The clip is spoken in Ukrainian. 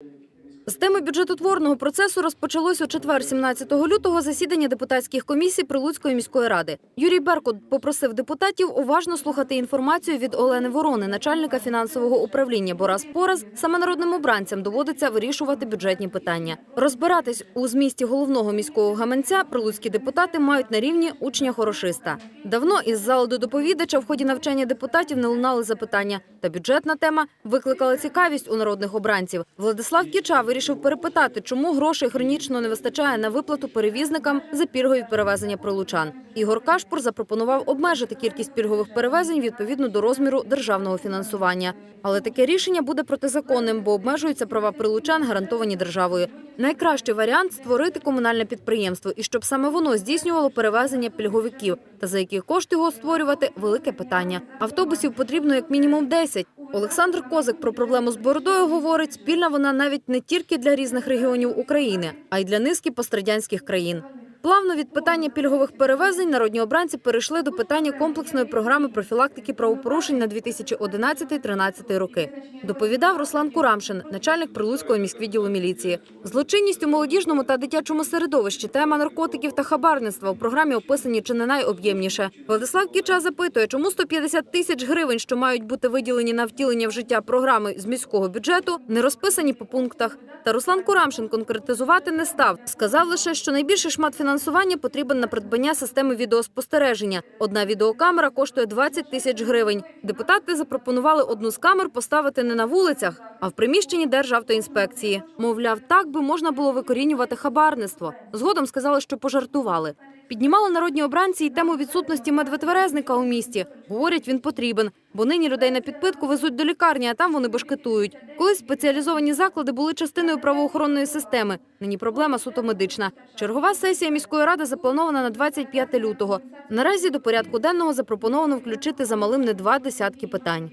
Thank you. З теми бюджетотворного процесу розпочалось у четвер, 17 лютого, засідання депутатських комісій Прилуцької міської ради. Юрій Беркут попросив депутатів уважно слухати інформацію від Олени Ворони, начальника фінансового управління. Бо раз по раз саме народним обранцям доводиться вирішувати бюджетні питання. Розбиратись у змісті головного міського гаманця прилуцькі депутати мають на рівні учня-хорошиста. Давно із залу до доповідача в ході навчання депутатів не лунали запитання. Та бюджетна тема викликала цікавість у народних обранців. Владислав Кіча вирішив перепитати, чому грошей хронічно не вистачає на виплату перевізникам за пільгові перевезення прилучан. Ігор Кашпур запропонував обмежити кількість пільгових перевезень відповідно до розміру державного фінансування. Але таке рішення буде протизаконним, бо обмежуються права прилучан, гарантовані державою. Найкращий варіант створити комунальне підприємство, і щоб саме воно здійснювало перевезення пільговиків. Та за які кошти його створювати велике питання. Автобусів потрібно як мінімум 10. Олександр Козик про проблему з бородою говорить: спільна вона навіть не тільки для різних регіонів України, а й для низки пострадянських країн. Плавно від питання пільгових перевезень народні обранці перейшли до питання комплексної програми профілактики правопорушень на 2011-2013 роки. Доповідав Руслан Курамшин, начальник Прилуцького міськвідділу міліції. Злочинність у молодіжному та дитячому середовищі, тема наркотиків та хабарництва у програмі описані чи не найоб'ємніше. Владислав Кіча запитує, чому 150 тисяч гривень, що мають бути виділені на втілення в життя програми з міського бюджету, не розписані по пунктах. Та Руслан Курамшин конкретизувати не став. Сказав лише, що найбільший шмат фінансування потрібен на придбання системи відеоспостереження. Одна відеокамера коштує 20 тисяч гривень. Депутати запропонували одну з камер поставити не на вулицях, а в приміщенні Державтоінспекції. Мовляв, так би можна було викорінювати хабарництво. Згодом сказали, що пожартували. Піднімали народні обранці й тему відсутності медвитверезника у місті. Говорять, він потрібен, бо нині людей на підпитку везуть до лікарні, а там вони башкетують. Колись спеціалізовані заклади були частиною правоохоронної системи. Нині проблема суто медична. Чергова сесія міської ради запланована на 25 лютого. Наразі до порядку денного запропоновано включити за малим не два десятки питань.